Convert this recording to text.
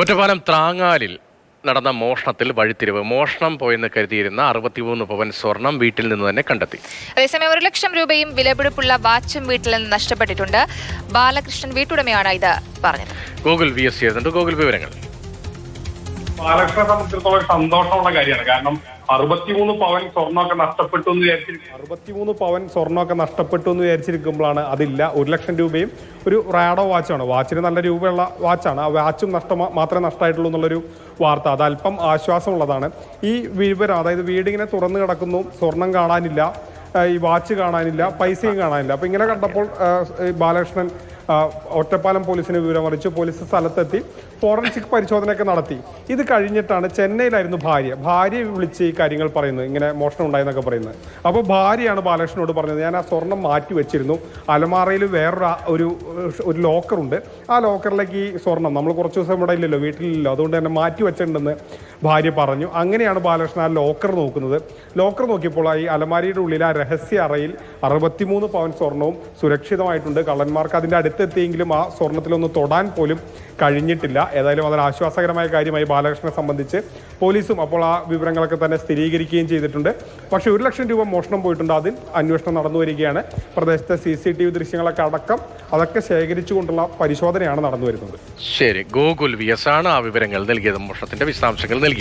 ഒറ്റപ്പാലം ത്രാങ്ങാലിൽ നടന്ന മോഷണത്തിൽ വഴിത്തിരിവ്. മോഷണം പോയെന്ന് കരുതിയിരുന്ന അറുപത്തിമൂന്ന് പവൻ സ്വർണം വീട്ടിൽ നിന്ന് തന്നെ കണ്ടെത്തി. അതേസമയം ഒരു ലക്ഷം രൂപയും വിലപിടിപ്പുള്ള വാച്ചും വീട്ടിൽ നിന്ന് നഷ്ടപ്പെട്ടിട്ടുണ്ട്. ബാലകൃഷ്ണൻ വീട്ടുടമയാണ് ഇത് പറഞ്ഞത്. ഗൂഗിൾ വി എസ് ചെയ്യുന്നുണ്ട് ഗൂഗിൾ വിവരങ്ങൾ. ബാലകൃഷ്ണനെ സംബന്ധിച്ചിടത്തോളം സന്തോഷമുള്ള കാര്യമാണ്. കാരണം അറുപത്തിമൂന്ന് പവൻ സ്വർണമൊക്കെ നഷ്ടപ്പെട്ടു എന്ന് വിചാരിച്ചിരിക്കും. അറുപത്തിമൂന്ന് പവൻ സ്വർണമൊക്കെ നഷ്ടപ്പെട്ടു എന്ന് വിചാരിച്ചിരിക്കുമ്പോഴാണ് അതില്ല. ഒരു ലക്ഷം രൂപയും ഒരു റാഡോ വാച്ചാണ് വാച്ചിന് നല്ല രൂപയുള്ള വാച്ചാണ്. ആ വാച്ചും നഷ്ടം മാത്രമേ നഷ്ടമായിട്ടുള്ളൂ എന്നുള്ളൊരു വാർത്ത. അത് അല്പം ആശ്വാസമുള്ളതാണ്. ഈ വിവരം അതായത് വീടിങ്ങനെ തുറന്നു കിടക്കുന്നു സ്വർണം കാണാനില്ല ഈ വാച്ച് കാണാനില്ല പൈസയും കാണാനില്ല. അപ്പൊ ഇങ്ങനെ കണ്ടപ്പോൾ ബാലകൃഷ്ണൻ ഒറ്റപ്പാലം പോലീസിന് അറിയിച്ച് പോലീസ് സ്ഥലത്തെത്തി. ഫോറൻസിക് പരിശോധനയൊക്കെ നടത്തി. ഇത് കഴിഞ്ഞിട്ടാണ് ചെന്നൈയിലായിരുന്നു ഭാര്യ. ഭാര്യ വിളിച്ച് ഈ കാര്യങ്ങൾ പറയുന്നത്. ഇങ്ങനെ മോഷണം ഉണ്ടായെന്നൊക്കെ പറയുന്നത്. അപ്പോൾ ഭാര്യയാണ് ബാലകൃഷ്ണനോട് പറഞ്ഞത്. ഞാൻ ആ സ്വർണം മാറ്റി വെച്ചിരുന്നു. അലമാറയിൽ വേറൊരു ഒരു ഒരു ലോക്കറുണ്ട്. ആ ലോക്കറിലേക്ക് ഈ സ്വർണം നമ്മൾ കുറച്ച് ദിവസം ഇവിടെ ഇല്ലല്ലോ വീട്ടിലില്ലല്ലോ. അതുകൊണ്ട് തന്നെ മാറ്റി വെച്ചിട്ടുണ്ടെന്ന് ഭാര്യ പറഞ്ഞു. അങ്ങനെയാണ് ബാലകൃഷ്ണൻ ആ ലോക്കർ നോക്കുന്നത്. ലോക്കർ നോക്കിയപ്പോൾ ഈ അലമാരിയുടെ ഉള്ളിൽ ആ രഹസ്യ അറയിൽ അറുപത്തിമൂന്ന് പവൻ സ്വർണവും സുരക്ഷിതമായിട്ടുണ്ട്. കള്ളന്മാർക്ക് അതിന്റെ അടുത്തെത്തിയെങ്കിലും ആ സ്വർണത്തിലൊന്ന് തൊടാൻ പോലും കഴിഞ്ഞിട്ടില്ല. ഏതായാലും വളരെ ആശ്വാസകരമായ കാര്യമായി ബാലകൃഷ്ണനെ സംബന്ധിച്ച് പോലീസും അപ്പോൾ ആ വിവരങ്ങളൊക്കെ തന്നെ സ്ഥിരീകരിക്കുകയും ചെയ്തിട്ടുണ്ട്. പക്ഷേ ഒരു ലക്ഷം രൂപ മോഷണം പോയിട്ടുണ്ട്. അതിൽ അന്വേഷണം നടന്നു വരികയാണ്. പ്രദേശത്തെ സി സി ടി വി ദൃശ്യങ്ങളൊക്കെ അടക്കം അതൊക്കെ ശേഖരിച്ചുകൊണ്ടുള്ള പരിശോധനയാണ് നടന്നു വരുന്നത്. ശരി. ഗോകുൽ വി എസ് ആണ് ആ വിവരങ്ങൾ നൽകിയത് മോഷണത്തിന്റെ വിശദാംശങ്ങൾ നൽകിയത്.